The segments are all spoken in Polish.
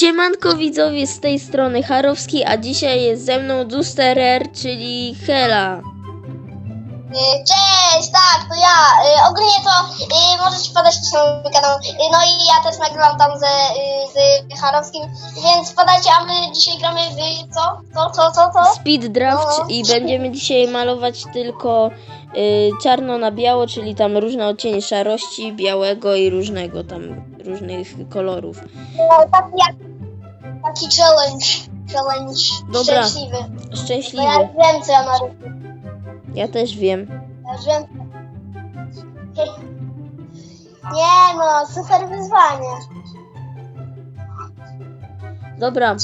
Siemanko widzowie z tej strony Harowski, a dzisiaj jest ze mną Dusterer, czyli Hela. Y, Cześć, tak, to ja. Y, Ogólnie to y, możecie wpadać na mój kanał. Y, No i ja też nagrywam tam ze, y, z Harowskim, więc wpadajcie, a my dzisiaj gramy w co? Co, co, co, co? Speed Draft No. i będziemy dzisiaj malować tylko y, czarno na biało, czyli tam różne odcienie szarości, białego i różnego tam, różnych kolorów. No, taki, jak, taki challenge. Challenge Dobra. szczęśliwy. Bo ja Szczęśliwy. wiem, co ja narysuję. Ja też wiem. Ja już wiem. Nie no, super wyzwanie. Dobra,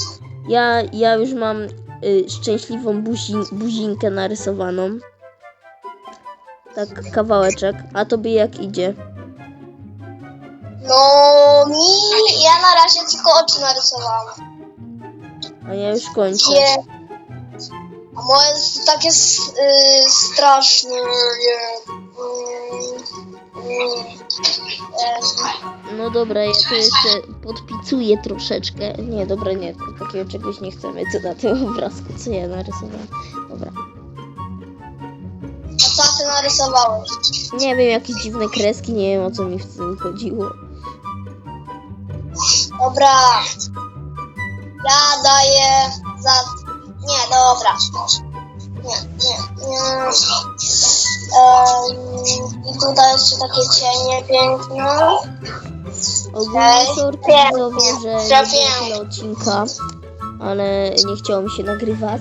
ja, ja już mam y, szczęśliwą buzi, buzinkę narysowaną. Tak, kawałeczek. A tobie jak idzie? No mi, ja na razie tylko oczy narysowałam. A ja już kończę. Nie. A moje takie s- y, straszne, nie. Mm, mm, em, No dobra, ja to jeszcze podpicuję troszeczkę. Nie, dobra, nie, takiego czegoś nie chcemy, co na tym obrazku, co ja narysowałam. Dobra. A co ty narysowałeś? Nie wiem, jakieś dziwne kreski, nie wiem o co mi w tym chodziło. Dobra. Ja daję za... Nie, dobra. Nie, nie, nie. I tutaj jeszcze takie cienie piękne. Ogólnie sorki wiem, widzowie, że nie trafiłem. było tyle odcinka, ale nie chciało mi się nagrywać.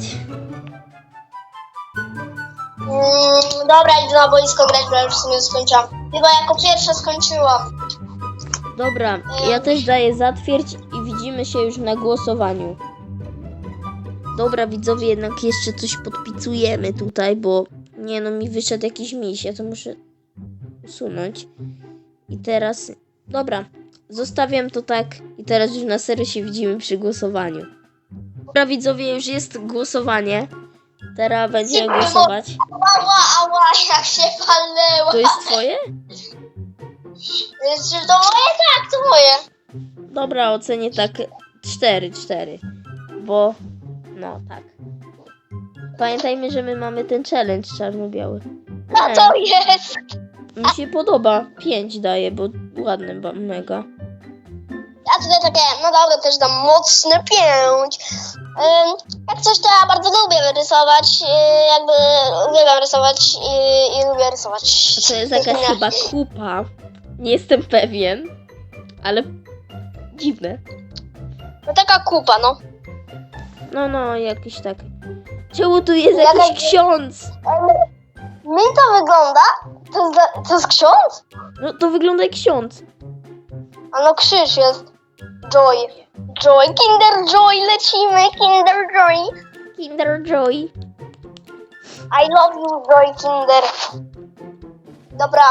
Mm, dobra, idę na boisko grać, bo ja już w sumie skończyłam. Chyba jako pierwsza skończyłam. Dobra, ja też daję zatwierdź widzimy się już na głosowaniu. Dobra, widzowie, jednak jeszcze coś podpicujemy tutaj, bo nie no, mi wyszedł jakiś miś, ja to muszę usunąć. I teraz, dobra, zostawiam to tak i teraz już na serio się widzimy przy głosowaniu. Dobra, widzowie, już jest głosowanie. Teraz będziemy głosować. Ała, ała, jak się palnęła. To jest twoje? Czy to moje? Tak, to moje. Dobra, ocenię tak 4, 4. Bo, no tak. Pamiętajmy, że my mamy ten challenge czarno-biały. Nie, to jest? mi się podoba. 5 daje, bo ładne ba- mega. Ja tutaj takie, no dobra, też dam mocne pięć. Ym, jak coś to ja bardzo lubię rysować, yy, jakby uwielbiam rysować i, i lubię rysować. A to jest jakaś chyba kupa. Nie jestem pewien, ale dziwne. No taka kupa, no. No, no, jakiś tak. Czemu tu jest Jaka- jakiś ksiądz? Ym, Mi to wygląda, to jest, to jest ksiądz? No, to wygląda jak ksiądz. A no krzyż jest. Joy. Joy, Kinder Joy, lecimy, Kinder Joy. Kinder Joy. I love you, Joy Kinder. Dobra,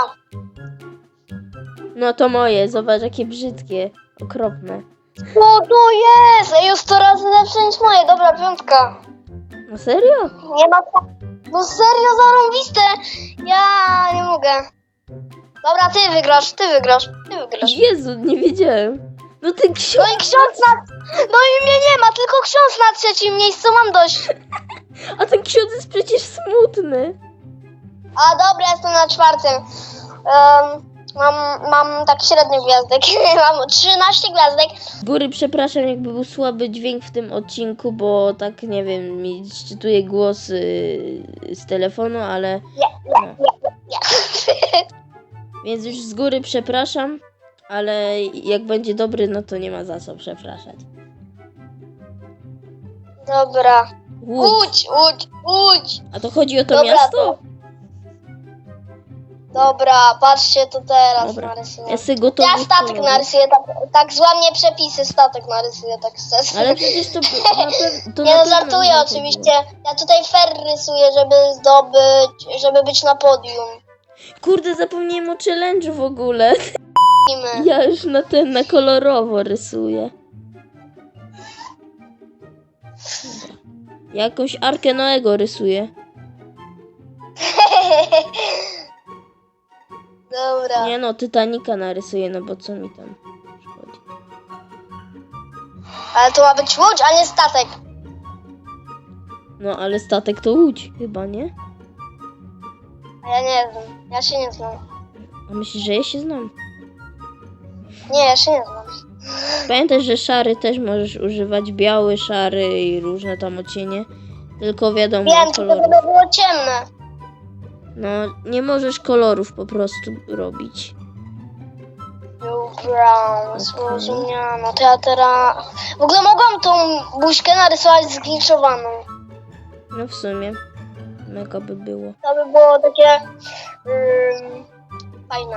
No to moje, zobacz jakie brzydkie, okropne. co to jest? Ej, już 100 razy lepsze niż moje, dobra, piątka. No serio? Nie ma co. No serio zarąbiste. Ja nie mogę. Dobra, ty wygrasz, ty wygrasz, ty wygrasz. Jezu, nie wiedziałem. No ten No ksiądz. i ksiądz na... No i mnie nie ma, tylko ksiądz na trzecim miejscu, mam dość. A ten ksiądz jest przecież smutny. A dobra, jestem na czwartym. Em, mam, mam tak średnio gwiazdek. mam 13 gwiazdek. Z góry przepraszam, jakby był słaby dźwięk w tym odcinku, bo tak nie wiem, mi szczytuje głos yy, z telefonu, ale. No. Więc już z góry przepraszam, ale jak będzie dobry, no to nie ma za co przepraszać. Dobra. Łódź, łódź, łódź. A to chodzi o to Dobra, miasto? Dobra, patrzcie to teraz Dobra. narysuję. Ja sobie gotowy. Ja statek narysuję, tak, tak złamie przepisy, statek narysuję, tak szczerze. Ale przecież to na. To Nie na no, pewno żartuję na to oczywiście. Ja tutaj fer rysuję, żeby zdobyć, żeby być na podium. było. Kurde, zapomniałem o challenge'u w ogóle. Ja już na ten, na kolorowo rysuję. Dobra. Jakąś Arkę Noego rysuję. Dobra. Nie no, Titanica narysuję, no bo co mi tam szkodzi. Ale to ma być łódź, a nie statek. No ale statek to łódź, chyba nie? A ja nie znam. Ja się nie znam. A myślisz, że ja się znam? Nie, ja się nie znam. Pamiętaj, że szary też możesz używać, biały, szary i różne tam odcienie. Tylko wiadomo, Wiem, tylko kolorów. żeby było ciemne. No, nie możesz kolorów po prostu robić. Brown, zrozumiano. To ja teraz... W ogóle mogłam tą buźkę narysować zgliczowaną. No w sumie, mega by było. To by było takie... ym, fajne.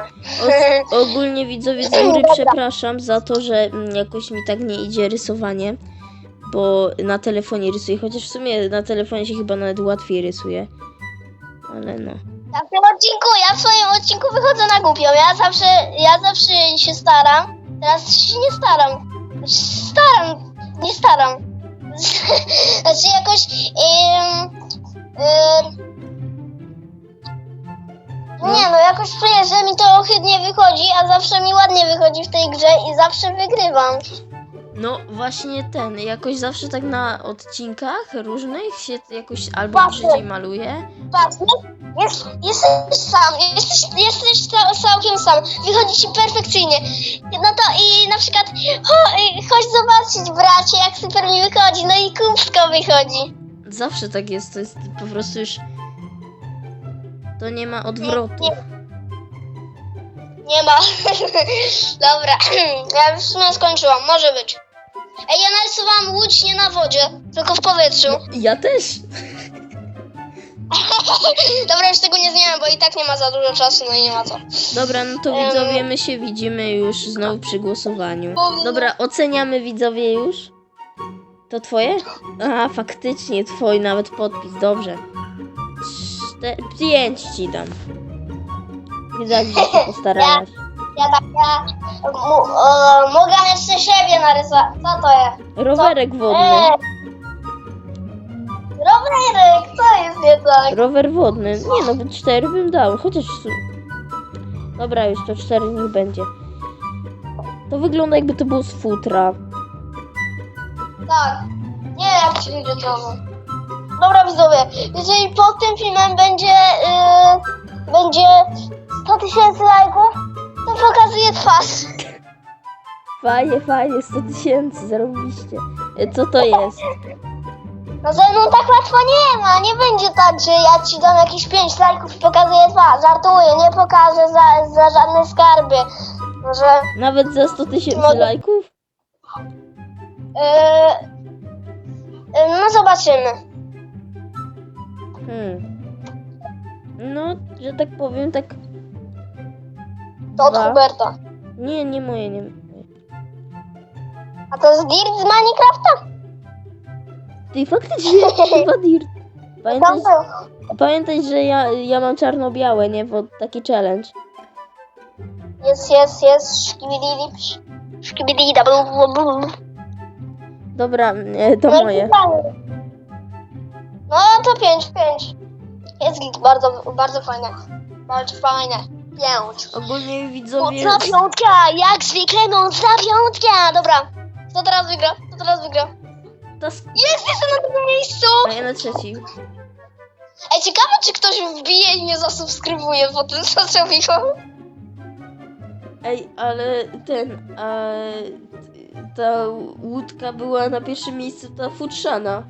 O, ogólnie widzowie z góry przepraszam za to, że mm, jakoś mi tak nie idzie rysowanie, bo na telefonie rysuję, chociaż w sumie na telefonie się chyba nawet łatwiej rysuje. Ale no. Ja w tym odcinku, ja w swoim odcinku wychodzę na głupią. Ja zawsze, ja zawsze się staram. Teraz się nie staram. Staram, nie staram. Znaczy jakoś... Ym, ym, nie no, jakoś czuję, że mi to ohydnie wychodzi, a zawsze mi ładnie wychodzi w tej grze i zawsze wygrywam. No właśnie ten, jakoś zawsze tak na odcinkach różnych się jakoś albo Właśnie. bardziej maluje. Patrz, jest, jesteś sam, jesteś, jesteś ca- całkiem sam, wychodzi ci perfekcyjnie. No to i na przykład, cho, y, chodź zobaczyć bracie, jak super mi wychodzi, no i kubsko wychodzi. Zawsze tak jest, to jest po prostu już... To nie ma odwrotu. Nie, nie ma. Dobra, ja już w sumie skończyłam, może być. Ej, ja narysowałam łódź nie na wodzie, tylko w powietrzu. Ja też. Dobra, już tego nie zmieniam, bo i tak nie ma za dużo czasu, no i nie ma co. Dobra, no to Em. widzowie, my się widzimy już znowu przy głosowaniu. Dobra, oceniamy widzowie już. To twoje? A, faktycznie twój nawet podpis, dobrze. Czte- pięć ci dam. Widać, że się postarałaś. Ja tak, ja mu, mogę jeszcze siebie narysować. Co to jest? Rowerek wodny. Eee, rowerek, co jest tak? Rower wodny. Nie no, bo cztery bym dał, chociaż... Dobra, już to cztery niech będzie. To wygląda jakby to było z futra. Tak. Nie jak ci ludzie to. Dobra widzowie, jeżeli pod tym filmem będzie yy, będzie 100 tysięcy lajków, to pokazuję twarz. Fajnie, fajnie, 100 tysięcy, zarobiście. E, Co to jest? No ze mną tak łatwo nie ma, nie będzie tak, że ja ci dam jakieś 5 lajków i pokazuję twarz. Żartuję, nie pokażę za, za żadne skarby. Może Nawet za 100 tysięcy Mogę- lajków? yy, yy, no zobaczymy. Hmm. No, że tak powiem, tak... To od Dwa. Huberta. Nie, nie moje, nie moje. A to jest Dirt z Minecrafta? Ty faktycznie, chyba. Tam Pamiętaj, pamiętaj, że ja, ja mam czarno-białe, nie? Bo taki challenge. Jest, jest, jest. Szkibididi. Szkibididi. Dobra, e, to moje. No to 5, 5. Jest git, bardzo, bardzo fajne. Bardzo fajne. Pięć. Ogólnie widzowie... Mocna piątka, jak zwykle mocna piątka. Dobra, kto teraz wygra? Kto teraz wygra? Sk- Jest, jestem na drugim miejscu. a ja na trzeci. Ej, ciekawe, czy ktoś wbije i nie zasubskrybuje po tym, co zrobiłam. Ej, ale ten... A, ta łódka była na pierwszym miejscu, ta futrzana.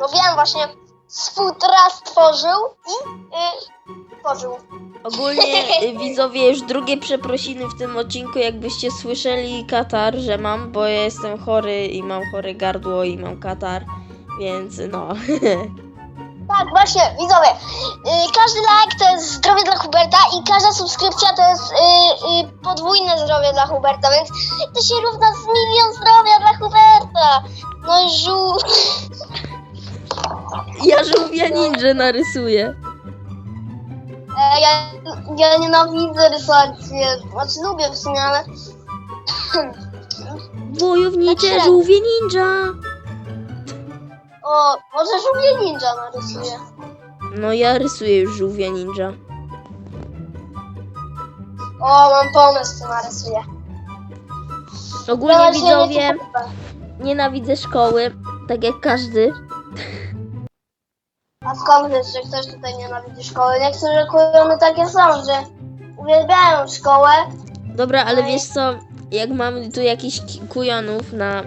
No wiem, właśnie z futra stworzył i y, tworzył. Ogólnie y, widzowie już drugie przeprosiny w tym odcinku, jakbyście słyszeli katar, że mam, bo ja jestem chory i mam chore gardło i mam katar, więc no. Tak, właśnie, widzowie. Y, każdy like to jest zdrowie dla Huberta i każda subskrypcja to jest y, y, podwójne zdrowie dla Huberta, więc to się równa z milion zdrowia dla Huberta. No i żół. Ja żółwia ninja narysuję. E, ja, ja nienawidzę rysować, e, znaczy lubię w sumie, ale... Wojownicze Tak żółwie ninja. O, może żółwie ninja narysuję. No ja rysuję już żółwia ninja. O, mam pomysł, co narysuję. Ogólnie nie widzowie, podoba. nienawidzę szkoły, tak jak każdy. A skąd wiesz, że ktoś tutaj nienawidzi szkoły? Niektórzy kujony takie są, że uwielbiają szkołę. Dobra, ale No wiesz co, jak mamy tu jakichś ki- kujonów na y,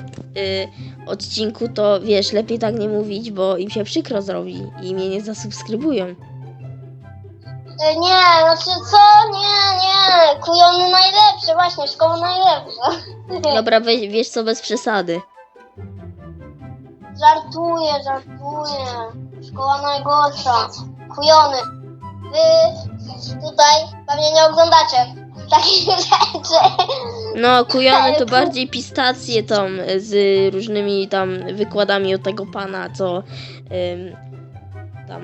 odcinku, to wiesz, lepiej tak nie mówić, bo im się przykro zrobi i mnie nie zasubskrybują. E, Nie, znaczy co? Nie, nie. Kujony najlepsze, właśnie, szkoła najlepsza. Dobra, weź, wiesz co, bez przesady. Żartuję, żartuję. Szkoła najgorsza. Kujony. Wy tutaj pewnie nie oglądacie takich rzeczy. No, kujony to bardziej pistacje tam z różnymi tam wykładami od tego pana, co ym, tam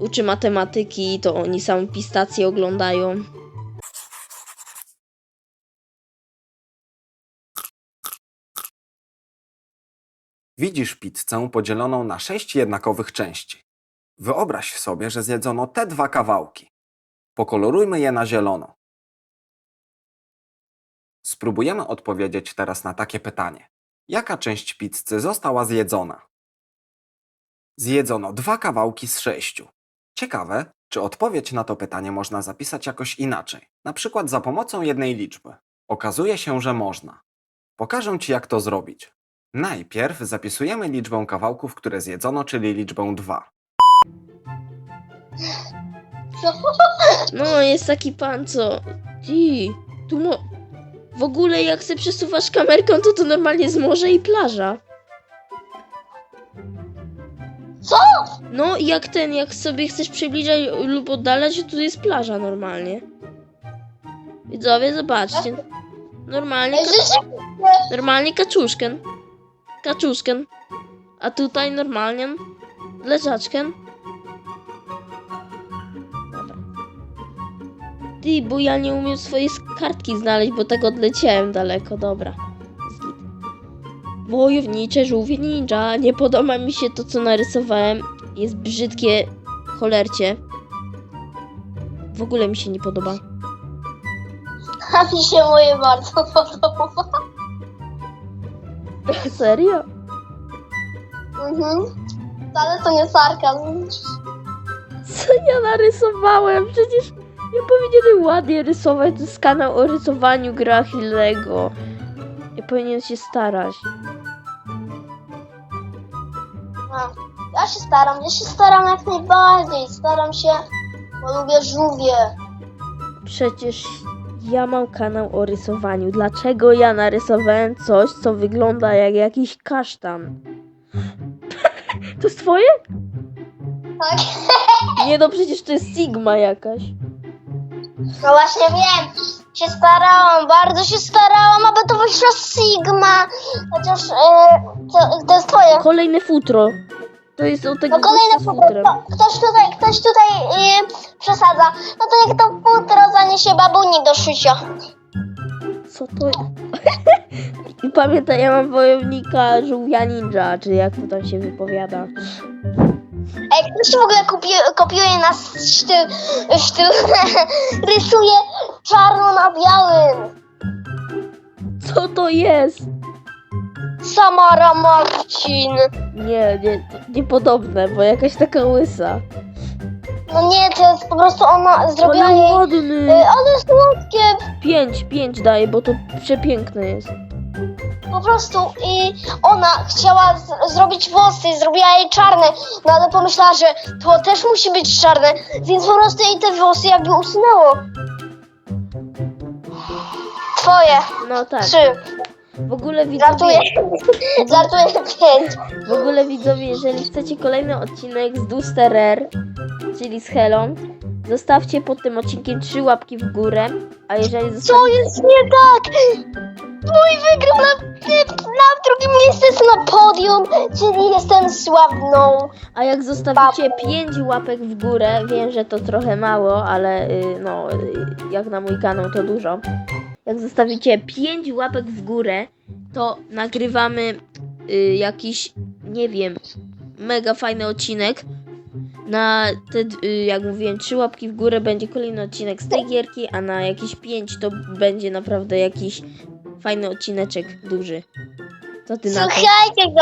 uczy matematyki, to oni same pistacje oglądają. Widzisz pizzę podzieloną na sześć jednakowych części. Wyobraź sobie, że zjedzono te dwa kawałki. Pokolorujmy je na zielono. Spróbujemy odpowiedzieć teraz na takie pytanie. Jaka część pizzy została zjedzona? Zjedzono dwa kawałki z sześciu. Ciekawe, czy odpowiedź na to pytanie można zapisać jakoś inaczej, na przykład za pomocą jednej liczby. Okazuje się, że można. Pokażę Ci, jak to zrobić. Najpierw zapisujemy liczbę kawałków, które zjedzono, czyli liczbę 2. No, jest taki pan, co... Ty, tu mo... W ogóle jak se przesuwasz kamerką, to to normalnie jest morze i plaża. Co? No, jak ten, jak sobie chcesz przybliżać lub oddalać, to tu jest plaża normalnie. Widzowie, zobaczcie. Normalnie, Ej, ka- normalnie kaczuszken. Kaczuszken. A tutaj normalnie leżaczken. Dobra. Ty, bo ja nie umiem swojej kartki znaleźć, bo tak odleciałem daleko. Dobra. Git. Wojownicze żółwie ninja. Nie podoba mi się to, co narysowałem. Jest brzydkie cholercie. W ogóle mi się nie podoba. A mi się moje bardzo podoba. Serio? Mhm. Ale to nie sarkazm. Co ja narysowałem? Przecież ja powinienem ładnie rysować. To jest kanał o rysowaniu gra Hillego. Ja powinien się starać. No. Ja się staram, ja się staram jak najbardziej. Staram się, bo lubię żółwie. Przecież ja mam kanał o rysowaniu. Dlaczego ja narysowałem coś, co wygląda jak jakiś kasztan? To jest twoje? Tak. Nie no, przecież to jest Sigma jakaś. No właśnie wiem. Się starałam, bardzo się starałam, aby to wyszła Sigma. Chociaż e, to, to jest twoje. Kolejne futro. To jest od tego No kolejne futro. ktoś tutaj, ktoś tutaj e, przesadza. No to jak to futro zaniesie babuni do szycia. Co to? I pamiętaj, ja mam wojownika żółwia ninja, czy jak to tam się wypowiada. Ej, ktoś w ogóle kopiuje, kopiuje nas sztyl, sztyl rysuje czarno na białym. Co to jest? Samara Marcin. Nie, nie, niepodobne, bo jakaś taka łysa. No nie, to jest po prostu ona zrobiła Ale jej... ładny. Y, ale słodkie, Pięć, pięć daję, bo to przepiękne jest. po prostu i ona chciała z- zrobić włosy, zrobiła jej czarne, no ale pomyślała, że to też musi być czarne, więc po prostu jej te włosy jakby usunęło. Twoje, No tak. trzy, W ogóle żartuję, widzowie, żartuję pięć. w ogóle widzowie, jeżeli chcecie kolejny odcinek z Dusterer, czyli z Helą, zostawcie pod tym odcinkiem trzy łapki w górę, a jeżeli Co zostawicie... jest nie tak? Mój wygrał na, na drugim miejscu jest na podium, czyli jestem sławną. A jak zostawicie 5 łapek w górę, wiem, że to trochę mało, ale y, no, y, jak na mój kanał to dużo. Jak zostawicie 5 łapek w górę, to nagrywamy y, jakiś, nie wiem, mega fajny odcinek. Na te, y, jak mówiłem, 3 łapki w górę będzie kolejny odcinek z tej gierki, a na jakieś 5 to będzie naprawdę jakiś Fajny odcineczek, duży. Co ty na to? Słuchajcie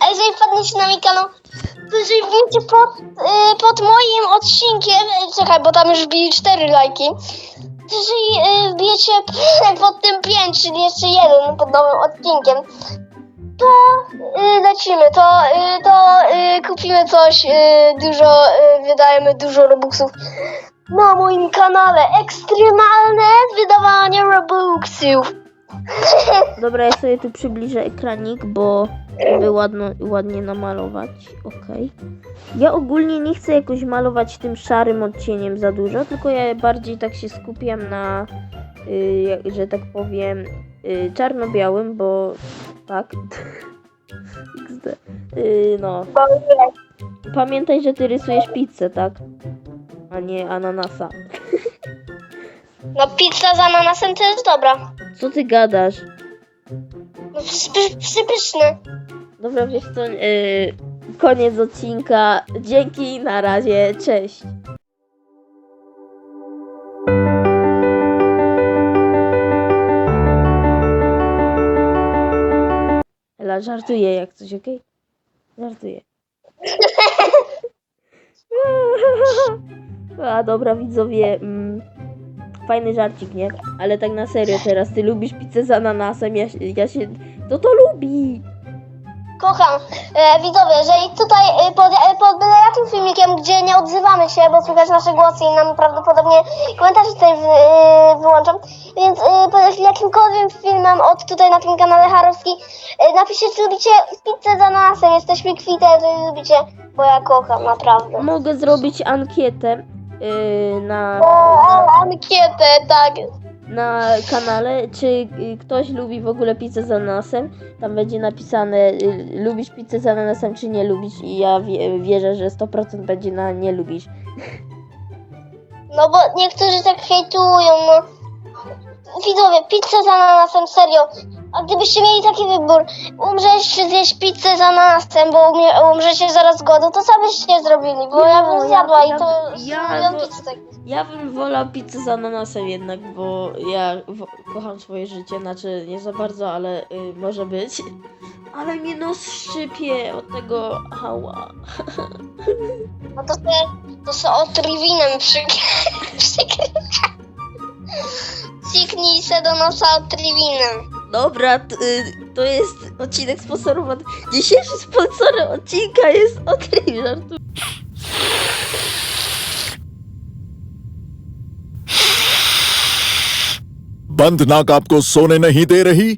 a jeżeli wpadniecie na mój kanał, to jeżeli wbijecie pod, y, pod moim odcinkiem, czekaj, bo tam już wbili 4 lajki, jeżeli y, wbijecie pod tym 5, czyli jeszcze jeden pod nowym odcinkiem, to y, lecimy, to, y, to kupimy coś, dużo, wydajemy dużo robuxów na moim kanale. Ekstremalne wydawanie robuxów. Dobra, ja sobie tu przybliżę ekranik, bo żeby ładno, ładnie namalować. Okej. Ja ogólnie nie chcę jakoś malować tym szarym odcieniem za dużo, tylko ja bardziej tak się skupiam na, y, jak- że tak powiem, y, czarno-białym, bo tak. XD. Y, no. Pamiętaj, że ty rysujesz pizzę, tak? A nie ananasa. No pizza z ananasem to jest dobra. Co ty gadasz? Psypyczne. Dobra, wiesz co, yy, koniec odcinka. Dzięki, na razie, cześć. Ela, żartuję jak coś, okej? Żartuję. A dobra, widzowie, mm, fajny żarcik, nie? Ale tak na serio teraz, ty lubisz pizzę z ananasem, ja, się- ja się... To to lubi! Kocham. E, widzowie, jeżeli tutaj e, pod, e, pod byle jakim filmikiem, gdzie nie odzywamy się, bo słychać nasze głosy i nam prawdopodobnie komentarze tutaj w, e, wyłączą, więc e, pod jakimkolwiek filmem od tutaj na tym kanale Harowski e, napiszcie, czy lubicie pizzę z ananasem, jesteśmy kwite, jeżeli lubicie, bo ja kocham, naprawdę. Mogę zrobić ankietę yy, na, O, ankietę, tak. na kanale, czy y, ktoś lubi w ogóle pizzę z ananasem. Tam będzie napisane, y, lubisz pizzę z ananasem, czy nie lubisz. I ja wie, wierzę, że 100% będzie na nie lubisz. No bo niektórzy tak hejtują, no. Widzowie, pizza z ananasem, serio. A gdybyście mieli taki wybór, umrzeć czy zjeść pizzę z ananasem, bo umie, umrzecie zaraz głodu, to co byście zrobili? Bo ja no, bym ja- zjadła ja- i to ja- bo- pizzę. Ja bym wolał pizzę z ananasem jednak, bo ja kocham swoje życie, znaczy nie za bardzo, ale y, może być. Ale mnie nos szczypie od tego hała. No to se, to se otriwinem przy... przykrywa. Ciknij se do nosa otriwinem. Dobra, t, y, to jest odcinek sponsorowany. Dzisiejszy sponsorem odcinka jest Otri, żartuję. बंद नाक आपको सोने नहीं दे रही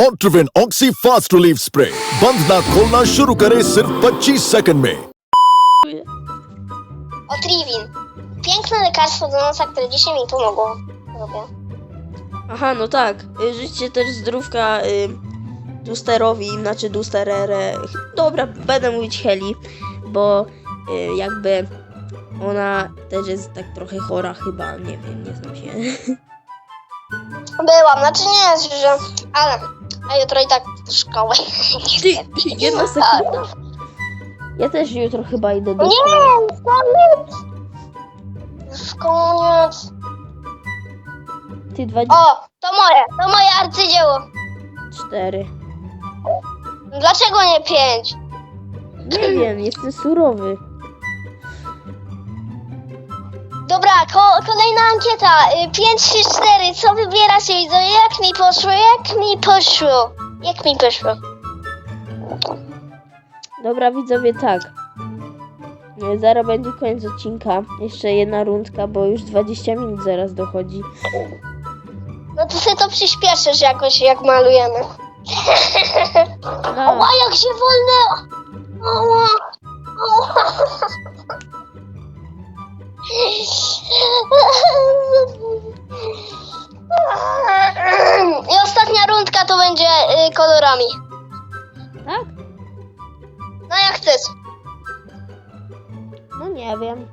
Otrivin oxy fast relief spray बंद नाक खोलना शुरू करे सिर्फ 25 सेकंड में Otriwin. Piękne lekarstwo do nosa, które dzisiaj mi pomogło. Lubię. Aha, no tak. Y, Życzcie też zdrówka y, Dusterowi, znaczy Dusterere. Dobra, będę mówić Heli, bo y, jakby ona też jest tak trochę chora chyba, nie wiem, nie znam się. Byłam, znaczy nie jest, że... Ale... A jutro i tak do szkoły. Ty, jedna sekunda. Ja też jutro chyba idę do Nie, szkoły. koniec! Już koniec. Ty 24. O, to moje, to moje arcydzieło. Dlaczego nie pięć? Nie wiem, jestem surowy. Dobra, ko kolejna ankieta. 5 3 4. Co wybieracie widzowie? Jak mi poszło? Jak mi poszło? Jak mi poszło? Dobra, widzowie, tak. Nie, Zaraz będzie koniec odcinka. Jeszcze jedna rundka, bo już 20 minut zaraz dochodzi. To sobie to przyspieszysz jakoś, jak malujemy. No, Ała, jak się wolne! Ała! Ała! I ostatnia rundka to będzie y, kolorami. tak? No jak chcesz. No nie wiem.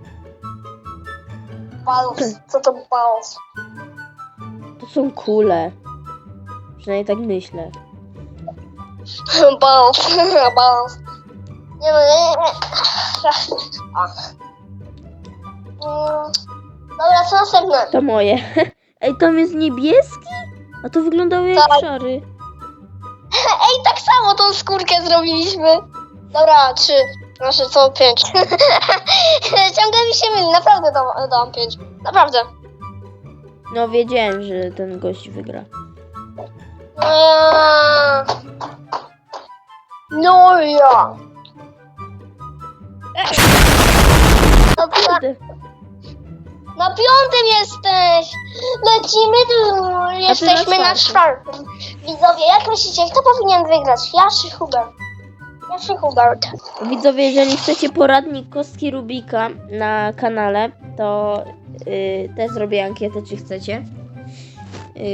Balus. Co to balus? To są kule. Przynajmniej tak myślę. Balus. Balus. Nie no, nie, nie. Mm, Dobra, co następne? To moje. Ej, tam jest niebieski? A to wyglądało jak Tak. szary. Ej, tak samo tą skórkę zrobiliśmy. Dobra, trzy. Znaczy co, pięć. Ciągle mi się myli, naprawdę dam, dam pięć. Naprawdę. No wiedziałem, że ten gość wygra. Eee, No ja. Na, Kurde. na piątym jesteś. Lecimy tu. Jesteśmy na czwartym. czwartym. Widzowie, jak myślicie, kto powinien wygrać? Ja czy Hubert? Ja czy Hubert? Widzowie, jeżeli chcecie poradnik kostki Rubika na kanale, to yy, też zrobię ankietę, czy chcecie. Yy,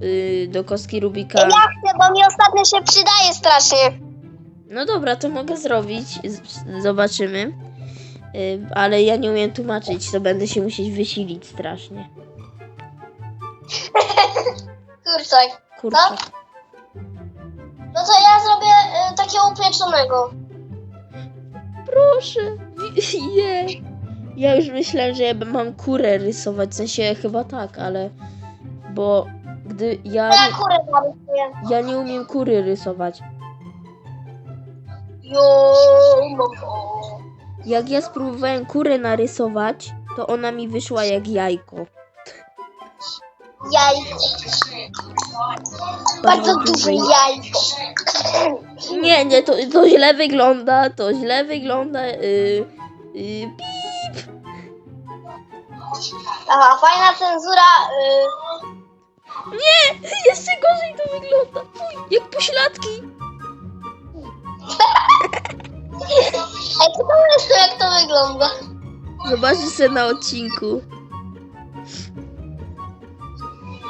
yy, do kostki Rubika. Ja chcę, bo mi ostatnio się przydaje strasznie. No dobra, to mogę zrobić. Z- Zobaczymy. Yy, ale ja nie umiem tłumaczyć, to będę się musieć wysilić strasznie. Kurczak. Kurczę. No to ja zrobię y, takiego upieczonego. Proszę. Nie. Ja już myślałem, że ja mam kurę rysować, w sensie chyba tak, ale... Bo gdy ja... Ja kurę narysuję. Ja nie umiem kury rysować. Jo, no. Jak ja spróbowałem kurę narysować, to ona mi wyszła jak jajko. Jajko. Bardzo duże jajko. Nie, nie, to, to źle wygląda, to źle wygląda. Yy, yy, pip. Aha, fajna cenzura. Y, Nie, jeszcze gorzej to wygląda. Fuj, jak pośladki. Ej, co to jest jak to wygląda? Zobaczysz sobie na odcinku.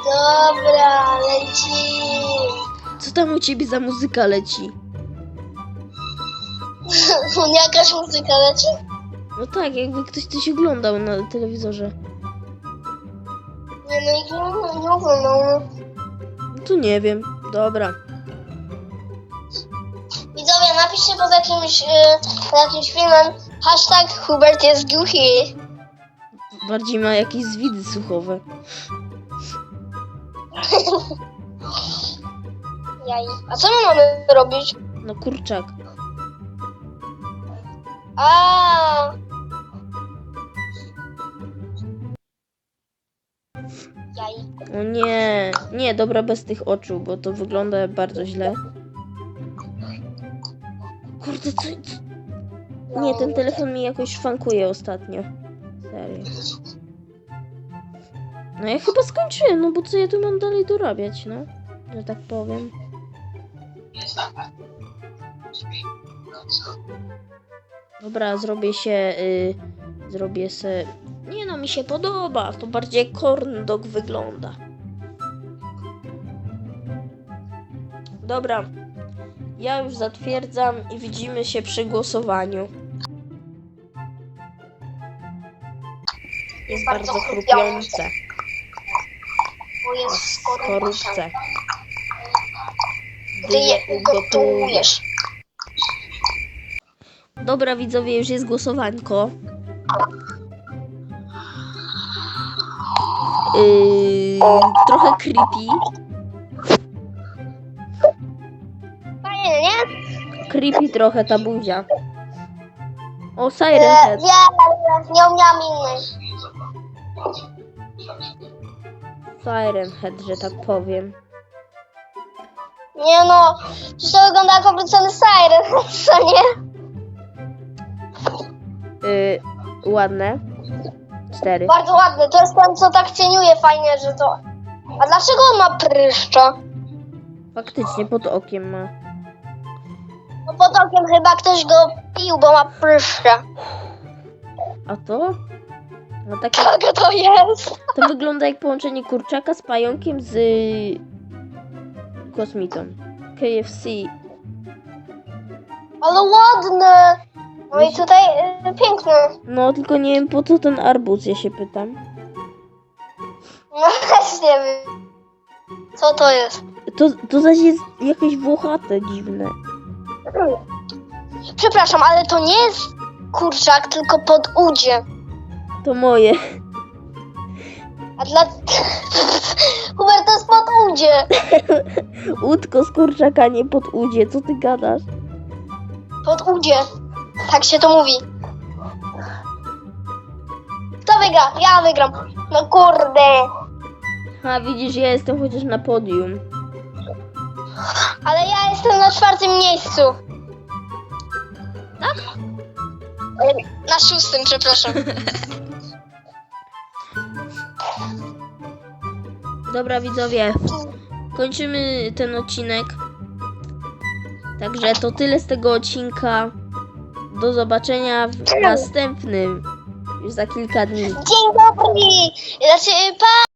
Dobra, leci. Co tam u ciebie za muzyka leci? Jakaś muzyka leci? No tak, jakby ktoś coś oglądał na telewizorze. Nie no, ich nie, nie oglądam. No to nie wiem. Dobra. Widzowie, napiszcie pod jakimś, y, pod jakimś filmem hashtag Hubert jest głuchy. Bardziej ma jakieś zwidy słuchowe. Jaj. A co my mamy robić? No kurczak. A. Jaj. O nie, nie, dobra, bez tych oczu, bo to wygląda bardzo źle. Kurde, co, co? Nie, ten telefon mi jakoś szwankuje ostatnio. Serio. No ja chyba skończyłem, no bo co ja tu mam dalej dorabiać, no? Że tak powiem. Dobra, zrobię się, y, zrobię se... Nie no, mi się podoba, to bardziej corn dog wygląda. Dobra, ja już zatwierdzam i widzimy się przy głosowaniu. Jest bardzo chrupiące. Skorupka. Skorupce. Ty je ugotujesz. Dobra, widzowie, już jest głosowanko. Yy, trochę creepy. Fajnie, nie? Creepy trochę ta buzia. O, Siren E, Head. wiem, nie umiałam innej. Siren Head, że tak powiem. Nie no, przecież to wygląda jak obrócony siren, co nie? Yy, ładne. Cztery. Bardzo ładny, to jest ten, co tak cieniuje fajnie, że to... A dlaczego on ma pryszcza? Faktycznie pod okiem ma. No pod okiem chyba ktoś go pił, bo ma pryszcza. A to? No takie, Kogo to jest? to wygląda jak połączenie kurczaka z pająkiem z kosmitą. KFC. Ale ładny! No i tutaj y, piękny. No, tylko nie wiem po co ten arbuz, ja się pytam. No też nie wiem. Co to jest? To, to zaś jest jakieś włochate, dziwne. Przepraszam, ale to nie jest kurczak, tylko pod udzie. To moje. A dla... Hubert, to jest pod udzie. Łódko z kurczaka, nie pod udzie, co ty gadasz? Pod udzie. Tak się to mówi. Kto wygra? Ja wygram. No kurde. A widzisz, ja jestem chociaż na podium. Ale ja jestem na czwartym miejscu. Tak? Na szóstym, przepraszam. Dobra widzowie, kończymy ten odcinek. Także to tyle z tego odcinka. Do zobaczenia w następnym. Już za kilka dni. Dzień dobry. Znaczy, pa!